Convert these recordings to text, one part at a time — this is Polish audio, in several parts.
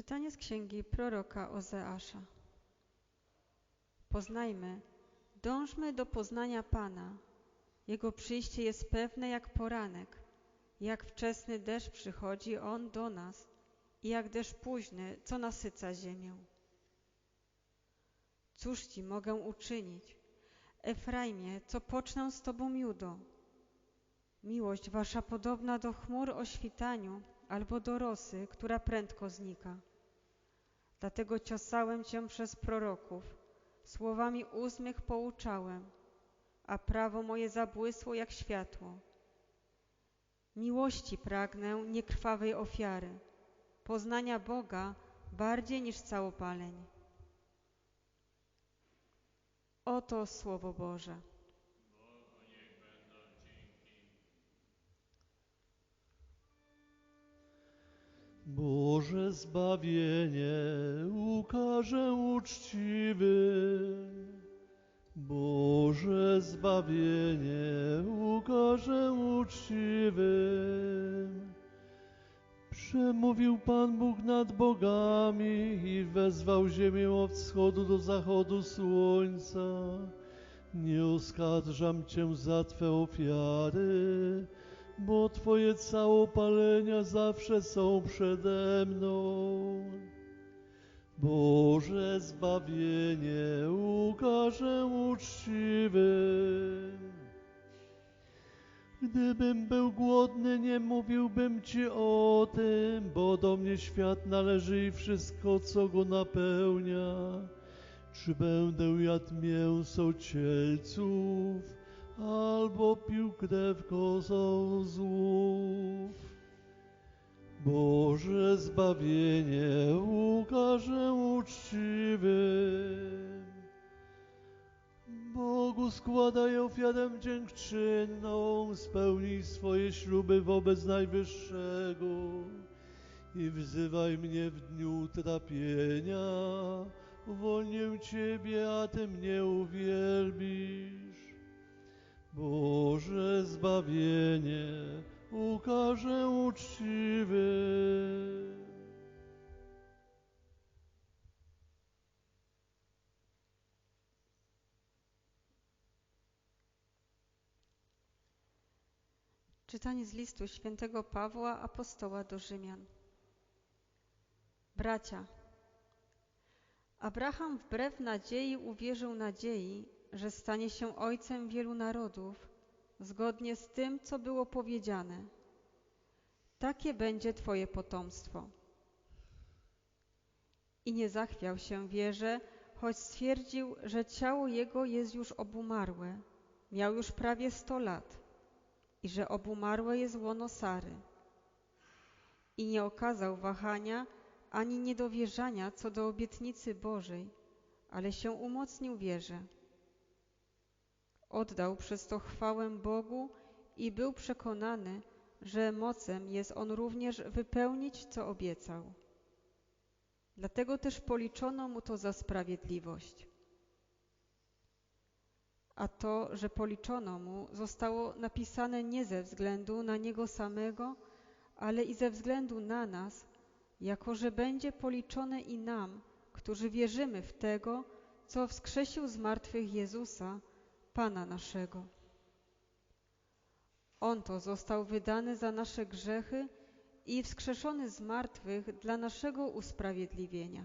Czytanie z księgi proroka Ozeasza. Poznajmy, dążmy do poznania Pana. Jego przyjście jest pewne jak poranek. Jak wczesny deszcz przychodzi On do nas i jak deszcz późny, co nasyca ziemię. Cóż Ci mogę uczynić? Efraimie, co pocznę z Tobą, Judo? Miłość Wasza podobna do chmur o świtaniu albo do rosy, która prędko znika. Dlatego ciosałem Cię przez proroków, słowami ust mych pouczałem, a prawo moje zabłysło jak światło. Miłości pragnę, nie krwawej ofiary, poznania Boga bardziej niż całopaleń. Oto Słowo Boże. Boże zbawienie ukaże uczciwy. Boże zbawienie ukaże uczciwy. Przemówił Pan Bóg nad bogami i wezwał ziemię od wschodu do zachodu słońca. Nie oskarżam Cię za Twe ofiary, bo Twoje całopalenia zawsze są przede mną. Boże zbawienie ukaże uczciwy. Gdybym był głodny, nie mówiłbym Ci o tym, bo do mnie świat należy i wszystko, co go napełnia. Czy będę jadł mięso cielców, albo pił krew kozłów. Boże zbawienie ukaże uczciwym. Bogu składaj ofiarę dziękczynną, spełnij swoje śluby wobec Najwyższego i wzywaj mnie w dniu trapienia. Uwolnię Ciebie, a Ty mnie uwielbisz. Boże zbawienie ukaże uczciwy. Czytanie z listu świętego Pawła, apostoła do Rzymian. Bracia, Abraham wbrew nadziei uwierzył nadziei, że stanie się ojcem wielu narodów, zgodnie z tym, co było powiedziane. Takie będzie Twoje potomstwo. I nie zachwiał się wierze, choć stwierdził, że ciało jego jest już obumarłe, miał już prawie sto lat i że obumarłe jest łono Sary. I nie okazał wahania ani niedowierzania co do obietnicy Bożej, ale się umocnił wierze. Oddał przez to chwałę Bogu i był przekonany, że mocem jest On również wypełnić, co obiecał. Dlatego też policzono mu to za sprawiedliwość. A to, że policzono mu, zostało napisane nie ze względu na niego samego, ale i ze względu na nas, jako że będzie policzone i nam, którzy wierzymy w tego, co wskrzesił z martwych Jezusa, Pana naszego. On to został wydany za nasze grzechy i wskrzeszony z martwych dla naszego usprawiedliwienia.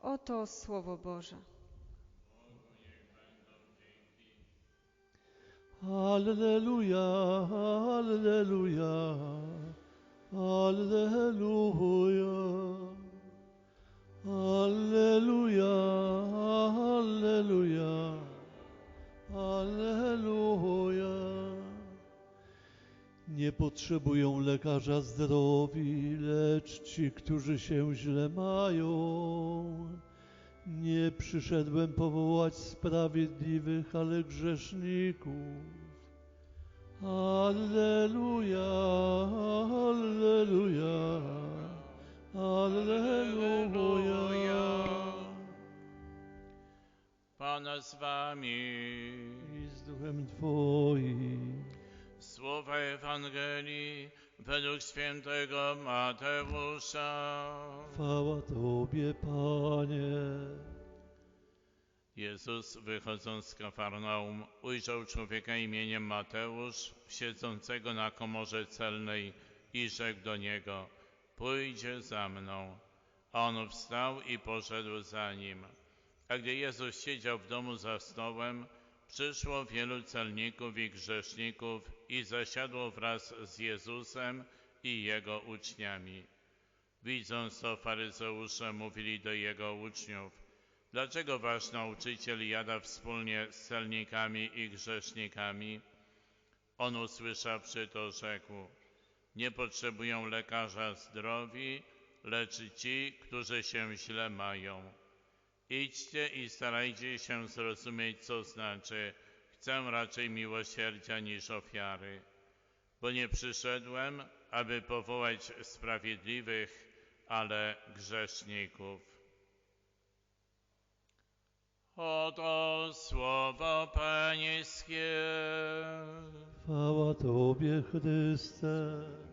Oto Słowo Boże. Alleluja, alleluja, alleluja. Alleluja, alleluja, alleluja. Nie potrzebują lekarza zdrowi, lecz ci, którzy się źle mają. Nie przyszedłem powołać sprawiedliwych, ale grzeszników. Alleluja, alleluja, alleluja. Pana z wami. I z duchem Twoim. Słowa Ewangelii według świętego Mateusza. Chwała Tobie, Panie. Jezus, wychodząc z Kafarnaum, ujrzał człowieka imieniem Mateusz, siedzącego na komorze celnej i rzekł do niego, pójdzie za mną. On wstał i poszedł za nim. A gdy Jezus siedział w domu za stołem, przyszło wielu celników i grzeszników i zasiadło wraz z Jezusem i jego uczniami. Widząc to, faryzeusze mówili do jego uczniów, dlaczego wasz nauczyciel jada wspólnie z celnikami i grzesznikami? On usłyszawszy to, rzekł, nie potrzebują lekarza zdrowi, lecz ci, którzy się źle mają. Idźcie i starajcie się zrozumieć, co znaczy chcę raczej miłosierdzia niż ofiary, bo nie przyszedłem, aby powołać sprawiedliwych, ale grzeszników. Oto słowo Pańskie. Chwała Tobie, Chryste.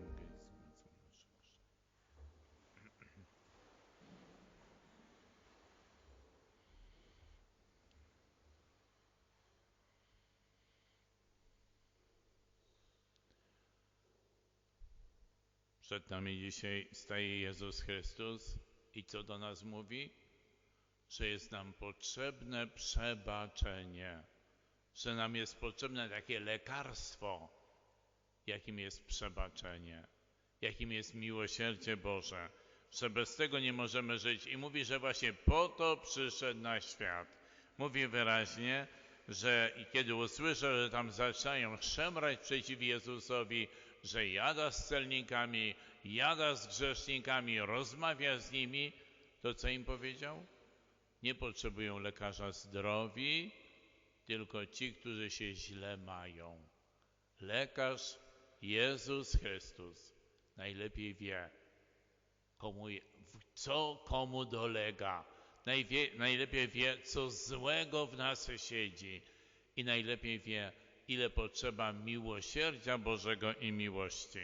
Przed nami dzisiaj staje Jezus Chrystus i co do nas mówi? Że jest nam potrzebne przebaczenie, że nam jest potrzebne takie lekarstwo, jakim jest przebaczenie, jakim jest miłosierdzie Boże, że bez tego nie możemy żyć. I mówi, że właśnie po to przyszedł na świat. Mówi wyraźnie, że kiedy usłyszał, że tam zaczynają szemrać przeciw Jezusowi, że jada z celnikami, jada z grzesznikami, rozmawia z nimi, to co im powiedział? Nie potrzebują lekarza zdrowi, tylko ci, którzy się źle mają. Lekarz Jezus Chrystus najlepiej wie, komu, co komu dolega. Najwie, najlepiej wie, co złego w nas siedzi i najlepiej wie, ile potrzeba miłosierdzia Bożego i miłości.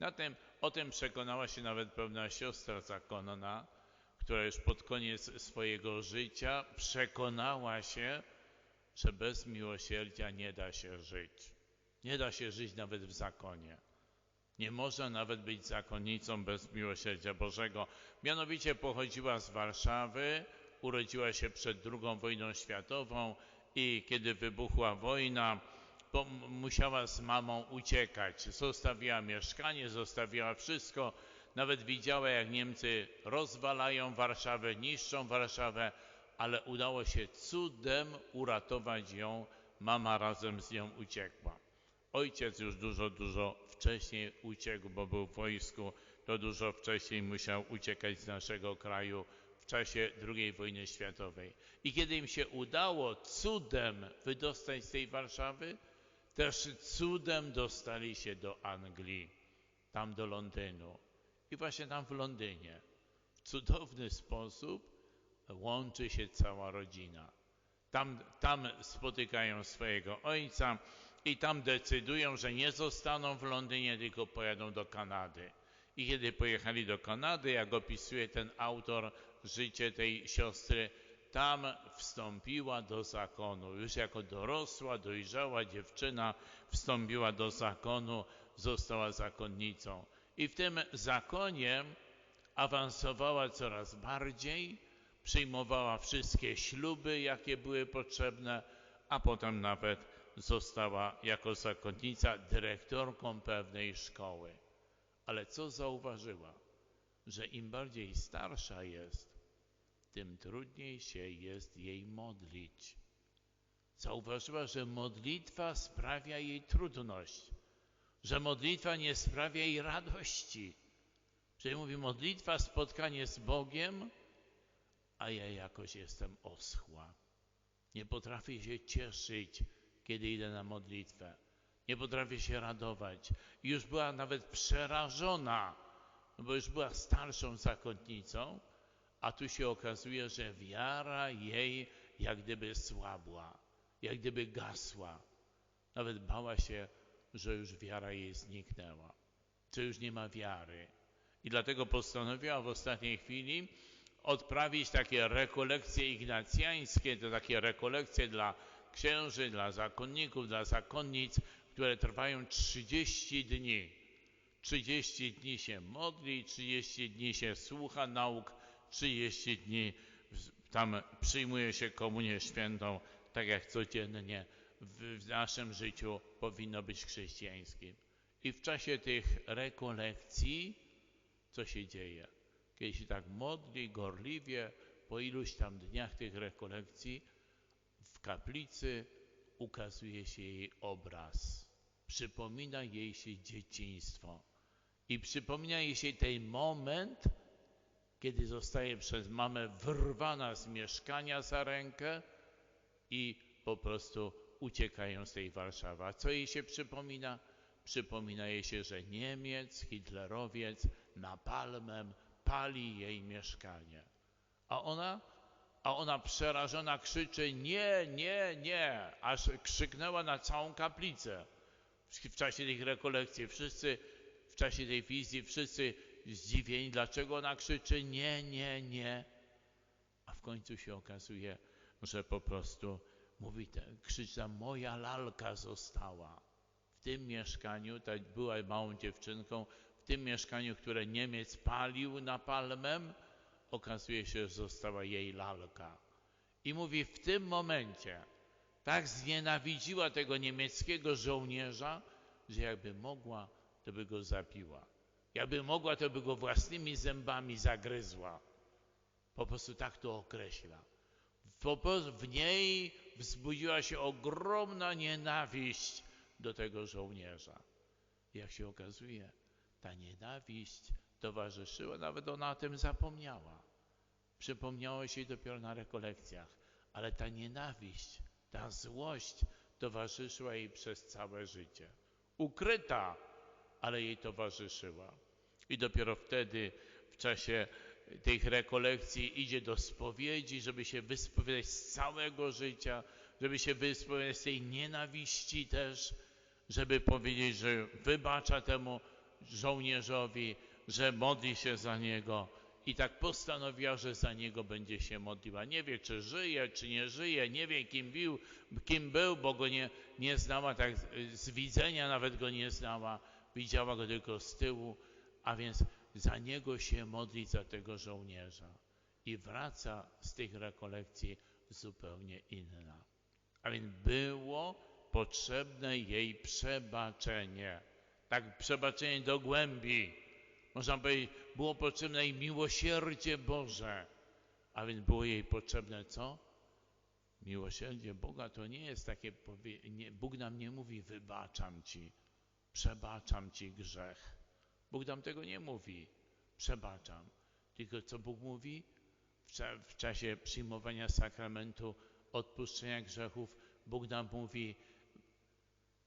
Na tym, o tym przekonała się nawet pewna siostra zakonna, która już pod koniec swojego życia przekonała się, że bez miłosierdzia nie da się żyć. Nie da się żyć nawet w zakonie. Nie można nawet być zakonnicą bez miłosierdzia Bożego. Mianowicie pochodziła z Warszawy, urodziła się przed II wojną światową i kiedy wybuchła wojna, bo musiała z mamą uciekać. Zostawiła mieszkanie, zostawiła wszystko. Nawet widziała, jak Niemcy rozwalają Warszawę, niszczą Warszawę, ale udało się cudem uratować ją. Mama razem z nią uciekła. Ojciec już dużo, dużo wcześniej uciekł, bo był w wojsku, to dużo wcześniej musiał uciekać z naszego kraju w czasie II wojny światowej. I kiedy im się udało cudem wydostać z tej Warszawy, też cudem dostali się do Anglii, tam do Londynu. I właśnie tam w Londynie w cudowny sposób łączy się cała rodzina. Tam, tam spotykają swojego ojca i tam decydują, że nie zostaną w Londynie, tylko pojadą do Kanady. I kiedy pojechali do Kanady, jak opisuje ten autor życie tej siostry, tam wstąpiła do zakonu. Już jako dorosła, dojrzała dziewczyna wstąpiła do zakonu, została zakonnicą. I w tym zakonie awansowała coraz bardziej, przyjmowała wszystkie śluby, jakie były potrzebne, a potem nawet została jako zakonnica dyrektorką pewnej szkoły. Ale co zauważyła? Że im bardziej starsza jest, tym trudniej się jest jej modlić. Zauważyła, że modlitwa sprawia jej trudność, że modlitwa nie sprawia jej radości. Czyli mówi, modlitwa, spotkanie z Bogiem, a ja jakoś jestem oschła. Nie potrafię się cieszyć, kiedy idę na modlitwę. Nie potrafię się radować. I już była nawet przerażona, bo już była starszą zakonnicą, a tu się okazuje, że wiara jej jak gdyby słabła, jak gdyby gasła. Nawet bała się, że już wiara jej zniknęła. to już nie ma wiary. I dlatego postanowiła w ostatniej chwili odprawić takie rekolekcje ignacjańskie, to takie rekolekcje dla księży, dla zakonników, dla zakonnic, które trwają 30 dni. 30 dni się modli, 30 dni się słucha nauk, 30 dni tam przyjmuje się komunię świętą, tak jak codziennie w, naszym życiu powinno być chrześcijańskim. I w czasie tych rekolekcji, co się dzieje? Kiedy się tak modli gorliwie, po iluś tam dniach tych rekolekcji, w kaplicy ukazuje się jej obraz. Przypomina jej się dzieciństwo. I przypomina jej się ten moment, kiedy zostaje przez mamę wyrwana z mieszkania za rękę i po prostu uciekają z tej Warszawy. A co jej się przypomina? Przypomina jej się, że Niemiec, hitlerowiec napalmem pali jej mieszkanie. A ona, a ona przerażona krzyczy nie, nie, nie, aż krzyknęła na całą kaplicę. W czasie tych rekolekcji wszyscy, w czasie tej wizji wszyscy zdziwieni, dlaczego ona krzyczy nie, nie, nie. A w końcu się okazuje, że po prostu mówi, krzycza, moja lalka została. W tym mieszkaniu, ta była małą dziewczynką, w tym mieszkaniu, które Niemiec palił napalmem, okazuje się, że została jej lalka. I mówi, w tym momencie tak znienawidziła tego niemieckiego żołnierza, że jakby mogła, to by go zabiła. Jakby mogła, to by go własnymi zębami zagryzła. Po prostu tak to określa. W niej wzbudziła się ogromna nienawiść do tego żołnierza. Jak się okazuje, ta nienawiść towarzyszyła, nawet ona o tym zapomniała. Przypomniało się jej dopiero na rekolekcjach, ale ta nienawiść, ta złość towarzyszyła jej przez całe życie. Ukryta, ale jej towarzyszyła. I dopiero wtedy, w czasie tych rekolekcji, idzie do spowiedzi, żeby się wyspowiadać z całego życia, żeby się wyspowiadać z tej nienawiści też, żeby powiedzieć, że wybacza temu żołnierzowi, że modli się za niego. I tak postanowiła, że za niego będzie się modliła. Nie wie, czy żyje, czy nie żyje, nie wie, kim był, kim był bo go nie, nie znała, tak z widzenia nawet go nie znała. Widziała go tylko z tyłu, a więc za niego się modli, za tego żołnierza. I wraca z tych rekolekcji zupełnie inna. A więc było potrzebne jej przebaczenie. Tak, przebaczenie do głębi. Można powiedzieć, było potrzebne jej miłosierdzie Boże. A więc było jej potrzebne co? Miłosierdzie Boga to nie jest takie, Bóg nam nie mówi wybaczam Ci, przebaczam Ci grzech. Bóg nam tego nie mówi, przebaczam. Tylko co Bóg mówi? W, cza w czasie przyjmowania sakramentu odpuszczenia grzechów, Bóg nam mówi,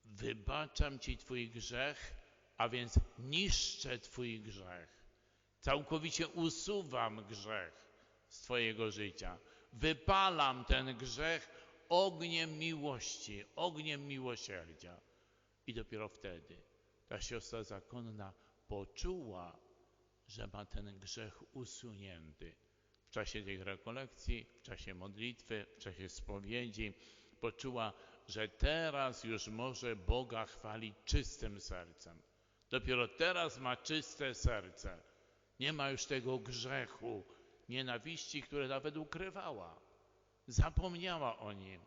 wybaczam Ci Twój grzech, a więc niszczę Twój grzech. Całkowicie usuwam grzech z Twojego życia. Wypalam ten grzech ogniem miłości, ogniem miłosierdzia. I dopiero wtedy ta siostra zakonna poczuła, że ma ten grzech usunięty. W czasie tej rekolekcji, w czasie modlitwy, w czasie spowiedzi, poczuła, że teraz już może Boga chwalić czystym sercem. Dopiero teraz ma czyste serce. Nie ma już tego grzechu, nienawiści, które nawet ukrywała. Zapomniała o nim,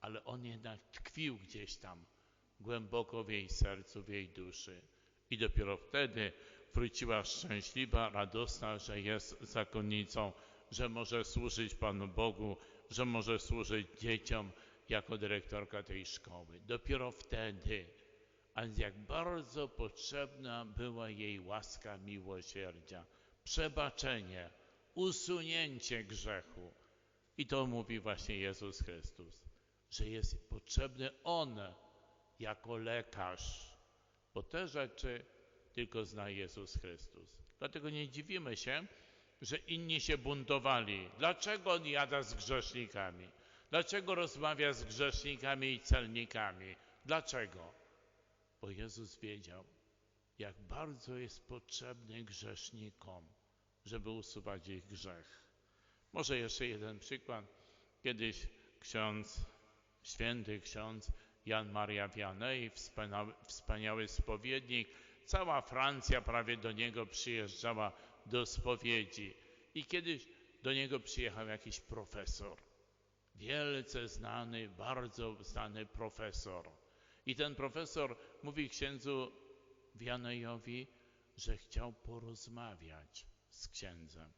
ale on jednak tkwił gdzieś tam głęboko w jej sercu, w jej duszy. I dopiero wtedy wróciła szczęśliwa, radosna, że jest zakonnicą, że może służyć Panu Bogu, że może służyć dzieciom jako dyrektorka tej szkoły. Dopiero wtedy, a jak bardzo potrzebna była jej łaska miłosierdzia, przebaczenie, usunięcie grzechu. I to mówi właśnie Jezus Chrystus, że jest potrzebny On jako lekarz bo te rzeczy tylko zna Jezus Chrystus. Dlatego nie dziwimy się, że inni się buntowali. Dlaczego on jada z grzesznikami? Dlaczego rozmawia z grzesznikami i celnikami? Dlaczego? Bo Jezus wiedział, jak bardzo jest potrzebny grzesznikom, żeby usuwać ich grzech. Może jeszcze jeden przykład. Kiedyś ksiądz, święty ksiądz Jan Maria Vianney, wspaniały, wspaniały spowiednik, cała Francja prawie do niego przyjeżdżała do spowiedzi. I kiedyś do niego przyjechał jakiś profesor. Wielce znany, bardzo znany profesor. I ten profesor mówi księdzu Wianejowi, że chciał porozmawiać z księdzem,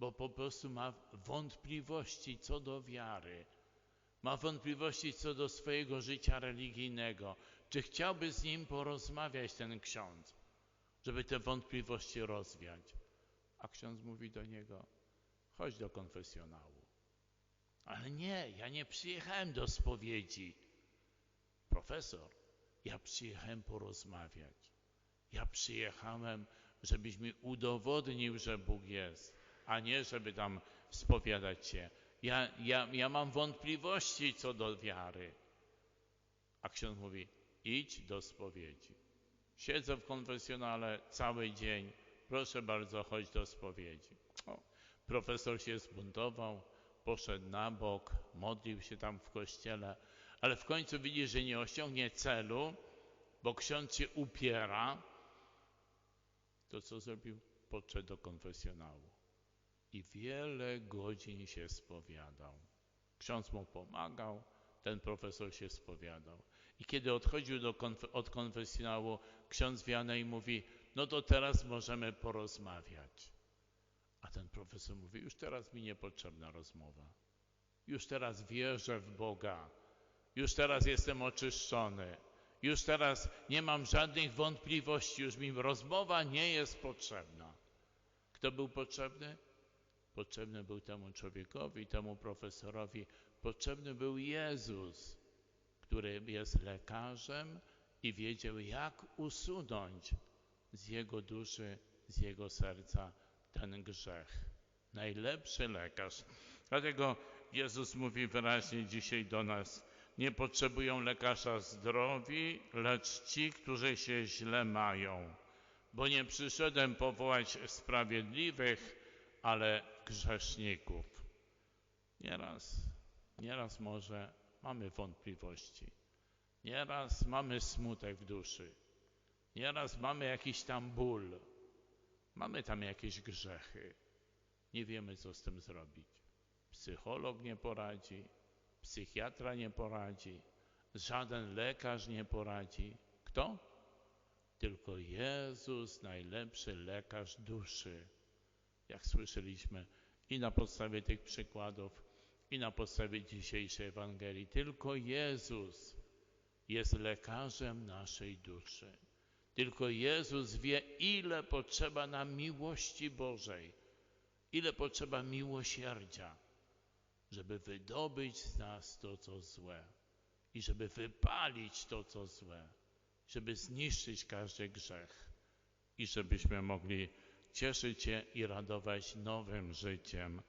bo po prostu ma wątpliwości co do wiary, ma wątpliwości co do swojego życia religijnego. Czy chciałby z nim porozmawiać ten ksiądz, żeby te wątpliwości rozwiać? A ksiądz mówi do niego: chodź do konfesjonału. Ale nie, ja nie przyjechałem do spowiedzi. Profesor, ja przyjechałem porozmawiać. Ja przyjechałem, żebyś mi udowodnił, że Bóg jest, a nie żeby tam spowiadać się. Ja, ja, ja mam wątpliwości co do wiary. A ksiądz mówi, idź do spowiedzi. Siedzę w konfesjonale cały dzień. Proszę bardzo, chodź do spowiedzi. O, profesor się zbuntował, poszedł na bok, modlił się tam w kościele, ale w końcu widzi, że nie osiągnie celu, bo ksiądz się upiera, to co zrobił? Podszedł do konfesjonału i wiele godzin się spowiadał. Ksiądz mu pomagał, ten profesor się spowiadał. I kiedy odchodził do konf od konfesjonału, ksiądz Wianej mówi, no to teraz możemy porozmawiać. A ten profesor mówi, już teraz mi niepotrzebna rozmowa. Już teraz wierzę w Boga. Już teraz jestem oczyszczony. Już teraz nie mam żadnych wątpliwości, już mi rozmowa nie jest potrzebna. Kto był potrzebny? Potrzebny był temu człowiekowi, temu profesorowi, potrzebny był Jezus, który jest lekarzem i wiedział, jak usunąć z jego duszy, z jego serca ten grzech. Najlepszy lekarz. Dlatego Jezus mówi wyraźnie dzisiaj do nas, nie potrzebują lekarza zdrowi, lecz ci, którzy się źle mają. Bo nie przyszedłem powołać sprawiedliwych, ale grzeszników. Nieraz, nieraz może mamy wątpliwości. Nieraz mamy smutek w duszy. Nieraz mamy jakiś tam ból. Mamy tam jakieś grzechy. Nie wiemy, co z tym zrobić. Psycholog nie poradzi, psychiatra nie poradzi, żaden lekarz nie poradzi. Kto? Tylko Jezus, najlepszy lekarz duszy. Jak słyszeliśmy i na podstawie tych przykładów, i na podstawie dzisiejszej Ewangelii. Tylko Jezus jest lekarzem naszej duszy. Tylko Jezus wie, ile potrzeba nam miłości Bożej, ile potrzeba miłosierdzia żeby wydobyć z nas to, co złe i żeby wypalić to, co złe, żeby zniszczyć każdy grzech i żebyśmy mogli cieszyć się i radować nowym życiem